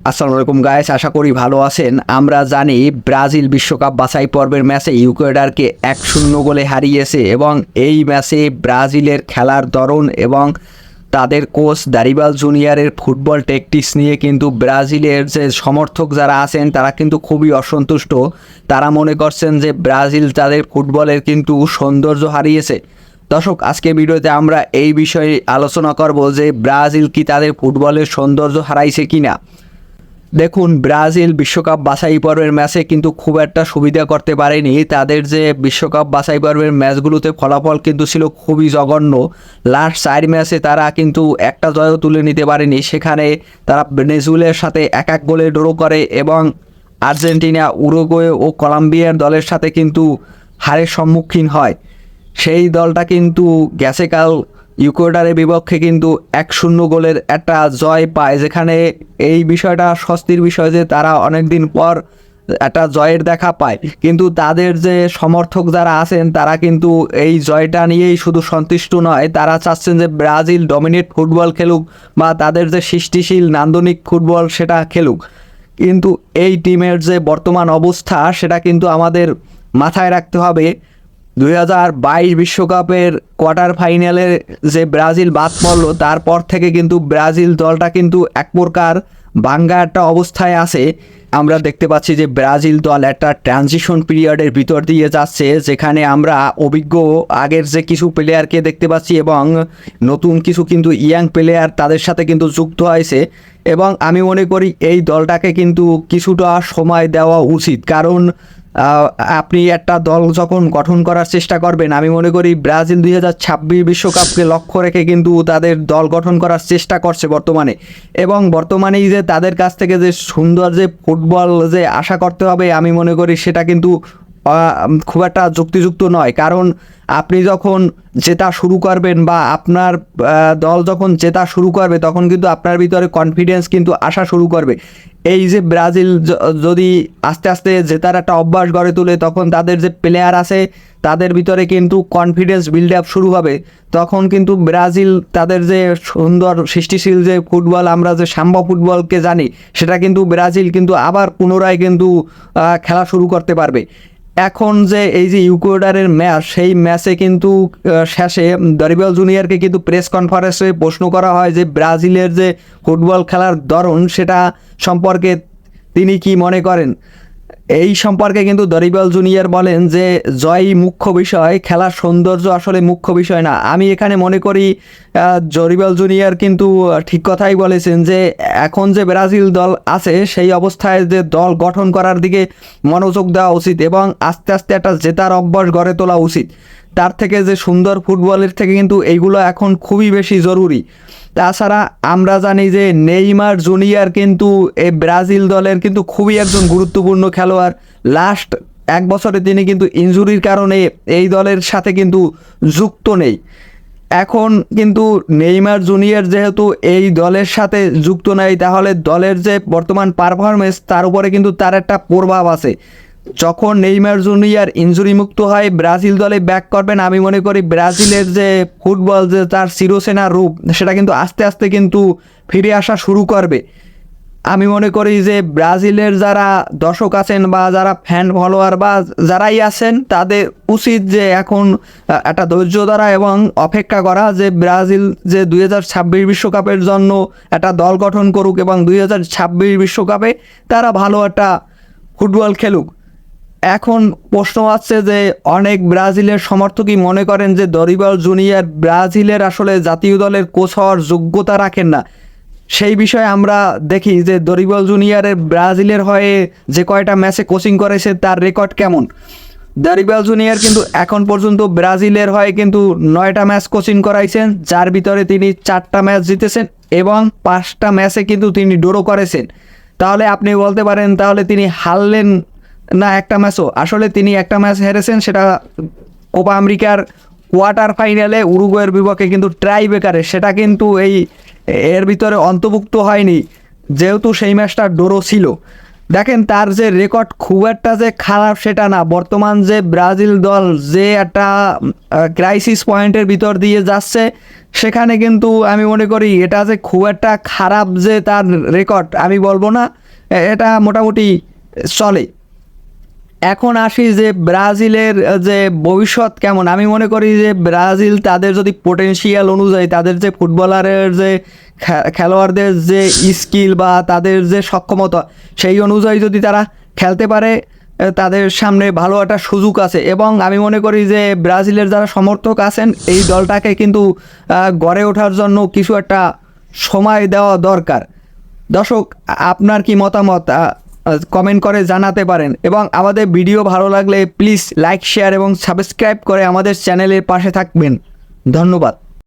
আসসালামু আলাইকুম গায়েস আশা করি ভালো আছেন। আমরা জানি ব্রাজিল বিশ্বকাপ বাছাই পর্বের ম্যাচে ইউকোয়েডারকে এক শূন্য গোলে হারিয়েছে এবং এই ম্যাচে ব্রাজিলের খেলার ধরন এবং তাদের কোচ দারিবাল জুনিয়রের ফুটবল টেকটিক্স নিয়ে কিন্তু ব্রাজিলের যে সমর্থক যারা আছেন, তারা কিন্তু খুবই অসন্তুষ্ট। তারা মনে করছেন যে ব্রাজিল তাদের ফুটবলের কিন্তু সৌন্দর্য হারিয়েছে। দর্শক, আজকে ভিডিওতে আমরা এই বিষয়ে আলোচনা করব যে ব্রাজিল কি তাদের ফুটবলের সৌন্দর্য হারাইছে কিনা। দেখুন, ব্রাজিল বিশ্বকাপ বাছাই পর্বের ম্যাচে কিন্তু খুব একটা সুবিধা করতে পারেনি। তাদের যে বিশ্বকাপ বাছাই পর্বের ম্যাচগুলোতে ফলাফল কিন্তু ছিল খুবই জঘন্য। লাস্ট চার ম্যাচে তারা কিন্তু একটা জয়ও তুলে নিতে পারেনি। সেখানে তারা ভেনেজুয়েলার সাথে এক এক গোলে ড্র করে এবং আর্জেন্টিনা, উরুগুয়ে ও কলম্বিয়ার দলের সাথে কিন্তু হারের সম্মুখীন হয়। সেই দলটা কিন্তু গেছে কাল ইকুয়েডারের বিপক্ষে কিন্তু এক শূন্য গোলের একটা জয় পায়, যেখানে এই বিষয়টা স্বস্তির বিষয় যে তারা অনেক দিন পর একটা জয়ের দেখা পায়। কিন্তু তাদের যে সমর্থক যারা আছেন, তারা কিন্তু এই জয়টা নিয়েই শুধু সন্তুষ্ট নয়। তারা চাচ্ছেন যে ব্রাজিল ডমিনেট ফুটবল খেলুক বা তাদের যে সৃষ্টিশীল নান্দনিক ফুটবল সেটা খেলুক। কিন্তু এই টিমের যে বর্তমান অবস্থা, সেটা কিন্তু আমাদের মাথায় রাখতে হবে। দুই হাজার বাইশ বিশ্বকাপের কোয়ার্টার ফাইনালে যে ব্রাজিল বাদ পড়ল, তারপর থেকে কিন্তু ব্রাজিল দলটা কিন্তু এক প্রকার বাঙ্গা একটা অবস্থায় আছে। আমরা দেখতে পাচ্ছি যে ব্রাজিল দল একটা ট্রানজিশন পিরিয়ডের ভিতর দিয়ে যাচ্ছে, যেখানে আমরা অভিজ্ঞ আগের যে কিছু প্লেয়ারকে দেখতে পাচ্ছি এবং নতুন কিছু কিন্তু ইয়াং প্লেয়ার তাদের সাথে কিন্তু যুক্ত হয়েছে। এবং আমি মনে করি এই দলটাকে কিন্তু কিছুটা সময় দেওয়া উচিত, কারণ আপনি একটা দল যখন গঠন করার চেষ্টা করবেন, আমি মনে করি ব্রাজিল দুই হাজার ছাব্বিশ বিশ্বকাপকে লক্ষ্য রেখে কিন্তু তাদের দল গঠন করার চেষ্টা করছে বর্তমানে। এবং বর্তমানেই যে তাদের কাছ থেকে যে সুন্দর যে ফুটবল যে আশা করতে হবে, আমি মনে করি সেটা কিন্তু খুব একটা যুক্তিযুক্ত নয়। কারণ আপনি যখন জেতা শুরু করবেন বা আপনার দল যখন জেতা শুরু করবে, তখন কিন্তু আপনার ভিতরে কনফিডেন্স কিন্তু আসা শুরু করবে। এই যে ব্রাজিল যদি আস্তে আস্তে জেতার একটা অভ্যাস গড়ে তোলে, তখন তাদের যে প্লেয়ার আছে, তাদের ভিতরে কিন্তু কনফিডেন্স বিল্ড আপ শুরু হবে। তখন কিন্তু ব্রাজিল তাদের যে সুন্দর সৃষ্টিশীল যে ফুটবল, আমরা যে সাম্বা ফুটবলকে জানি, সেটা কিন্তু ব্রাজিল কিন্তু আবার পুনরায় কিন্তু খেলা শুরু করতে পারবে। এখন যে এই যে ইউকোডারের ম্যাচ সেই ম্যাচে কিন্তু শেষে দরিবল জুনিয়রকে কিন্তু প্রেস কনফারেন্সে প্রশ্ন করা হয় যে ব্রাজিলের যে ফুটবল খেলার ধরন, সেটা সম্পর্কে তিনি কি মনে করেন? এই সম্পর্কে কিন্তু দরিবল জুনিয়র বলেন যে, জয় মুখ্য বিষয়, খেলার সৌন্দর্য আসলে মুখ্য বিষয় না। আমি এখানে মনে করি জরিবল জুনিয়র কিন্তু ঠিক কথাই বলেছেন যে, এখন যে ব্রাজিল দল আছে, সেই অবস্থায় যে দল গঠন করার দিকে মনোযোগ দেওয়া উচিত এবং আস্তে আস্তে একটা জেতার অভ্যাস গড়ে তোলা উচিত। তার থেকে যে সুন্দর ফুটবলের থেকে কিন্তু এইগুলো এখন খুবই বেশি জরুরি। তাছাড়া আমরা জানি যে নেইমার জুনিয়র কিন্তু এই ব্রাজিল দলের কিন্তু খুবই একজন গুরুত্বপূর্ণ খেলোয়াড়। লাস্ট এক বছরে তিনি কিন্তু ইনজুরির কারণে এই দলের সাথে কিন্তু যুক্ত নেই। এখন কিন্তু নেইমার জুনিয়র যেহেতু এই দলের সাথে যুক্ত নাই, তাহলে দলের যে বর্তমান পারফরমেন্স তার উপরে কিন্তু তার একটা প্রভাব আছে। যখন নেইমার জুনিয়ার ইনজুরি মুক্ত হয়, ব্রাজিল দলে ব্যাক করবেন, আমি মনে করি ব্রাজিলের যে ফুটবল, যে তার চিরসেনা রূপ, সেটা কিন্তু আস্তে আস্তে কিন্তু ফিরে আসা শুরু করবে। আমি মনে করি যে ব্রাজিলের যারা দর্শক আছেন বা যারা ফ্যান ফলোয়ার বা যারাই আছেন, তাদের উচিত যে এখন একটা ধৈর্য ধরা এবং অপেক্ষা করা যে ব্রাজিল যে দুই হাজার ছাব্বিশ বিশ্বকাপের জন্য একটা দল গঠন করুক এবং দুই হাজার ছাব্বিশ বিশ্বকাপে তারা ভালো একটা ফুটবল খেলুক। এখন প্রশ্ন আসছে যে অনেক ব্রাজিলের সমর্থকই মনে করেন যে দরিবল জুনিয়র ব্রাজিলের আসলে জাতীয় দলের কোচ হওয়ার যোগ্যতা রাখেন না। সেই বিষয়ে আমরা দেখি যে দরিবল জুনিয়রের ব্রাজিলের হয়ে যে কয়টা ম্যাচে কোচিং করেছে তার রেকর্ড কেমন? দরিবাল জুনিয়র কিন্তু এখন পর্যন্ত ব্রাজিলের হয়ে কিন্তু নয়টা ম্যাচ কোচিং করাইছেন, যার ভিতরে তিনি চারটা ম্যাচ জিতেছেন এবং পাঁচটা ম্যাচে কিন্তু তিনি ডোরো করেছেন। তাহলে আপনি বলতে পারেন তাহলে তিনি হারলেন না, একটা ম্যাচও আসলে তিনি একটা ম্যাচ হেরেছেন, সেটা কোপা আমেরিকার কোয়ার্টার ফাইনালে উরুগুয়ের বিপক্ষে কিন্তু ট্রাই বেকারে সেটা কিন্তু এই, এর ভিতরে অন্তর্ভুক্ত হয়নি, যেহেতু সেই ম্যাচটা ডোরো ছিল। দেখেন, তার যে রেকর্ড খুব একটা যে খারাপ সেটা না। বর্তমান যে ব্রাজিল দল যে একটা ক্রাইসিস পয়েন্টের ভিতর দিয়ে যাচ্ছে, সেখানে কিন্তু আমি মনে করি এটা যে খুব একটা খারাপ যে তার রেকর্ড আমি বলব না। এটা মোটামুটি চলে। এখন আসি যে ব্রাজিলের যে ভবিষ্যৎ কেমন? আমি মনে করি যে ব্রাজিল তাদের যদি পোটেনশিয়াল অনুযায়ী তাদের যে ফুটবলারের যে খেলোয়াড়দের যে স্কিল বা তাদের যে সক্ষমতা, সেই অনুযায়ী যদি তারা খেলতে পারে তাদের সামনে ভালো একটা সুযোগ আছে। এবং আমি মনে করি যে ব্রাজিলের যারা সমর্থক আছেন, এই দলটাকে কিন্তু গড়ে ওঠার জন্য কিছু একটা সময় দেওয়া দরকার। দর্শক, আপনার কি মতামত? কমেন্ট করে জানাতে পারেন। এবং আমাদের ভিডিও ভালো লাগলে প্লিজ লাইক শেয়ার এবং সাবস্ক্রাইব করে আমাদের চ্যানেলের পাশে থাকবেন। ধন্যবাদ।